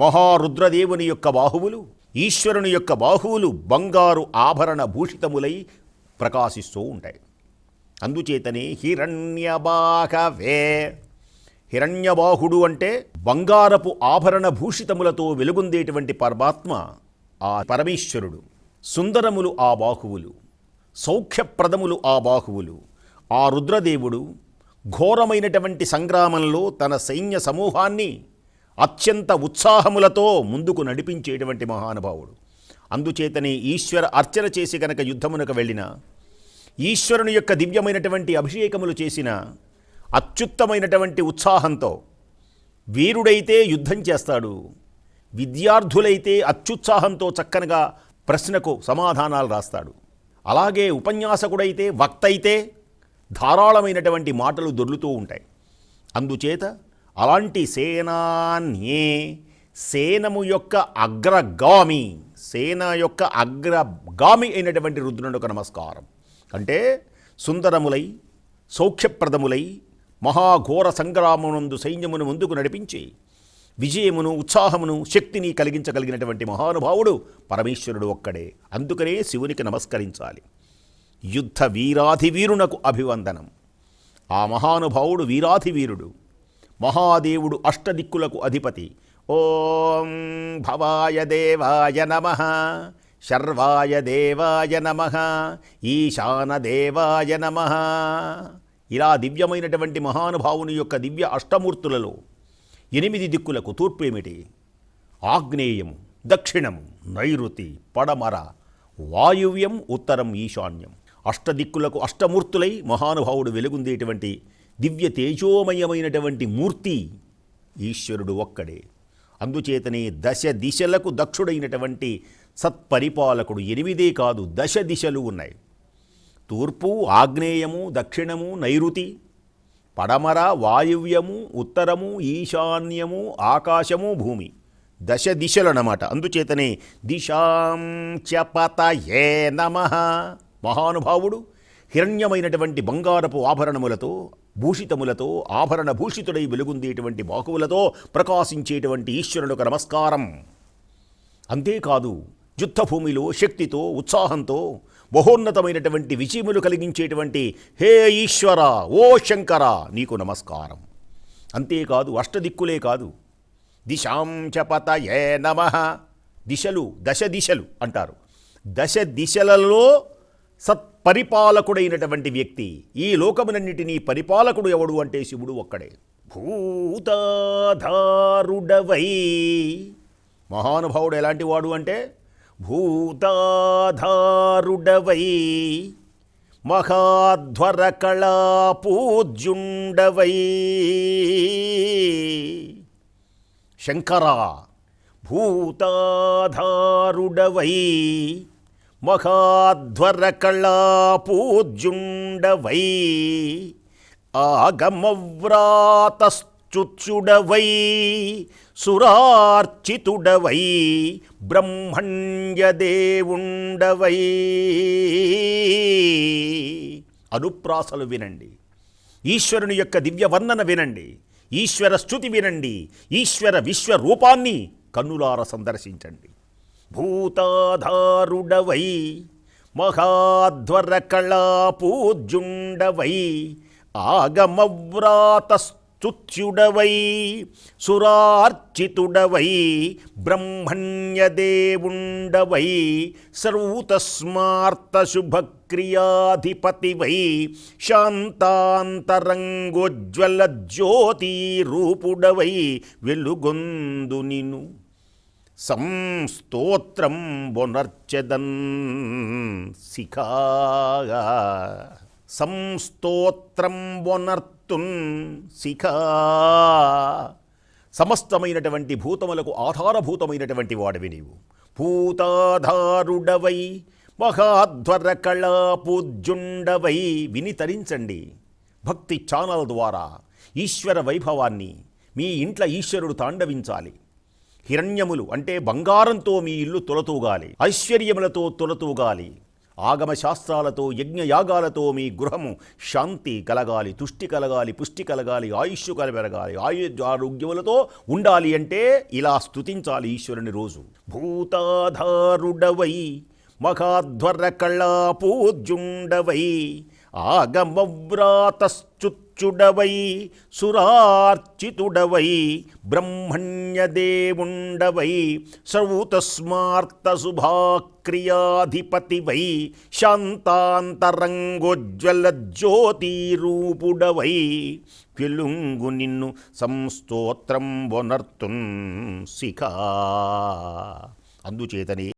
మహారుద్రదేవుని యొక్క బాహువులు ఈశ్వరుని యొక్క బాహువులు బంగారు ఆభరణ భూషితములై ప్రకాశిస్తూ ఉంటాయి. అందుచేతనే హిరణ్యబాహవే. హిరణ్యబాహుడు అంటే బంగారపు ఆభరణ భూషితములతో వెలుగొందేటువంటి పరమాత్మ ఆ పరమేశ్వరుడు. సుందరములు ఆ బాహువులు సౌఖ్యప్రదములు ఆ బాహువులు. ఆ రుద్రదేవుడు ఘోరమైనటువంటి సంగ్రామంలో తన సైన్య సమూహాన్ని అత్యంత ఉత్సాహములతో ముందుకు నడిపించేటువంటి మహానుభావుడు. అందుచేతనే ఈశ్వర అర్చన చేసి గనక యుద్ధమునకు వెళ్ళిన ఈశ్వరుని యొక్క దివ్యమైనటువంటి అభిషేకములు చేసిన అత్యుత్తమైనటువంటి ఉత్సాహంతో వీరుడైతే యుద్ధం చేస్తాడు విద్యార్థులైతే అత్యుత్సాహంతో చక్కనగా ప్రశ్నకు సమాధానాలు రాస్తాడు. అలాగే ఉపన్యాసకుడైతే వక్త అయితే ధారాళమైనటువంటి మాటలు దొర్లుతూ ఉంటాయి. అందుచేత అలాంటి సేనాన్యే సేనము యొక్క అగ్రగామి సేన యొక్క అగ్రగామి అయినటువంటి రుద్రునికి నమస్కారం. అంటే సుందరములై సౌఖ్యప్రదములై మహాఘోర సంగ్రామమునందు సైన్యమును ముందుకు నడిపించి విజయమును ఉత్సాహమును శక్తిని కలిగించగలిగినటువంటి మహానుభావుడు పరమేశ్వరుడు ఒక్కడే. అందుకనే శివునికి నమస్కరించాలి. యుద్ధ వీరాధి వీరునకు అభివందనం. ఆ మహానుభావుడు వీరాధి వీరుడు మహాదేవుడు అష్టదిక్కులకు అధిపతి. ఓం భవాయ దేవాయ నమ. శర్వాయ దేవాయ నమ. ఈశాన దేవాయ నమ. ఇలా దివ్యమైనటువంటి మహానుభావుని యొక్క దివ్య అష్టమూర్తులలో ఎనిమిది దిక్కులకు తూర్పు ఏమిటి? ఆగ్నేయము దక్షిణము నైరుతి పడమర వాయువ్యం ఉత్తరం ఈశాన్యం. అష్టదిక్కులకు అష్టమూర్తులై మహానుభావుడు వెలుగుందేటువంటి దివ్య తేజోమయమైనటువంటి మూర్తి ఈశ్వరుడు ఒక్కడే. అందుచేతనే దశ దిశలకు దక్షుడైనటువంటి సత్పరిపాలకుడు ఎనిమిదే కాదు దశ దిశలు ఉన్నాయి. తూర్పు ఆగ్నేయము దక్షిణము నైరుతి పడమర వాయువ్యము ఉత్తరము ఈశాన్యము ఆకాశము భూమి. దశ దిశలన్నమాట అందుచేతనే దిశాం ఏ నమ. మహానుభావుడు హిరణ్యమైనటువంటి బంగారపు ఆభరణములతో భూషితములతో ఆభరణ భూషితుడై వెలుగుందేటువంటి బాకువులతో ప్రకాశించేటువంటి ఈశ్వరునికి నమస్కారం. అంతేకాదు యుద్ధభూమిలో శక్తితో ఉత్సాహంతో బహోన్నతమైనటువంటి విజయములు కలిగించేటువంటి హే ఈశ్వర ఓ శంకర నీకు నమస్కారం. అంతేకాదు అష్టదిక్కులే కాదు దిశాం ఏ నమ దిశలు దశ దిశలు అంటారు. దశ దిశలలో సత్ పరిపాలకుడైనటువంటి వ్యక్తి. ఈ లోకమునన్నిటినీ పరిపాలకుడు ఎవడు అంటే శివుడు ఒక్కడే. భూతాధారుడవై. మహానుభావుడు ఎలాంటి వాడు అంటే? భూతాధారుడవై. మహాధ్వర కళా పూజ్యుండవై భూతాధారుడవై. మహాధ్వర పూజ్యుండవై ఆగమవ్రాతశ్చుచ్చుడవై సురార్చితుడవై బ్రహ్మణ్యదేవుండవై. అనుప్రాసలు వినండి. ఈశ్వరుని యొక్క దివ్య వినండి. ఈశ్వర స్థుతి వినండి. ఈశ్వర విశ్వరూపాన్ని కన్నులార సందర్శించండి. భూతాధారుడవై మహాధ్వర కళా పూజ్యుండవై ఆగమవ్రాతస్తుత్యుడవై సురార్చితుడవై బ్రహ్మణ్యదేవుండవై సర్వతస్మార్తశుభక్రియాధిపతివై శాంతాంతరంగోజ్వల జ్యోతిరూపుడవై వెలుగొందు నిను సంస్తోత్రం బొనర్చెదన్ శిఖాగా. సంస్తోత్రం బొనర్తున్ శిఖా. సమస్తమైనటువంటి భూతములకు ఆధారభూతమైనటువంటి వాడివి నీవు. భూతాధారుడవై మహాధ్వర కళాపూజ్యుండవై విని తరించండి భక్తి ఛానల్ ద్వారా ఈశ్వర వైభవాన్ని మీ ఇంట్ల ఈశ్వరుడు తాండవించాలి. హిరణ్యములు అంటే బంగారంతో మీ ఇల్లు తొలతూగాలి ఐశ్వర్యములతో తొలతూగాలి. ఆగమ శాస్త్రాలతో యజ్ఞయాగాలతో మీ గృహము శాంతి కలగాలి తుష్టి కలగాలి పుష్టి కలగాలి ఆయుష్ కలపెరగాలి ఆయు ఆరోగ్యములతో ఉండాలి అంటే ఇలా స్తుతించాలి ఈశ్వరుని రోజు. భూతాధారుడవై మఖాధ్వర కళా ఆగమవ్రాతశ్చుత్ ఆగమవ్రాతశ్చుచ్చుడవై సురార్చితుడవై బ్రహ్మణ్యదేవుండవై సౌతస్మార్త శుభాక్రియాధిపతివై శాంతాంతరంగోజ్వల జ్యోతిరూపుడవై వెలుంగు నిన్ను సంస్తోత్రం వొనర్తున్ శిఖా. అందుచేతనే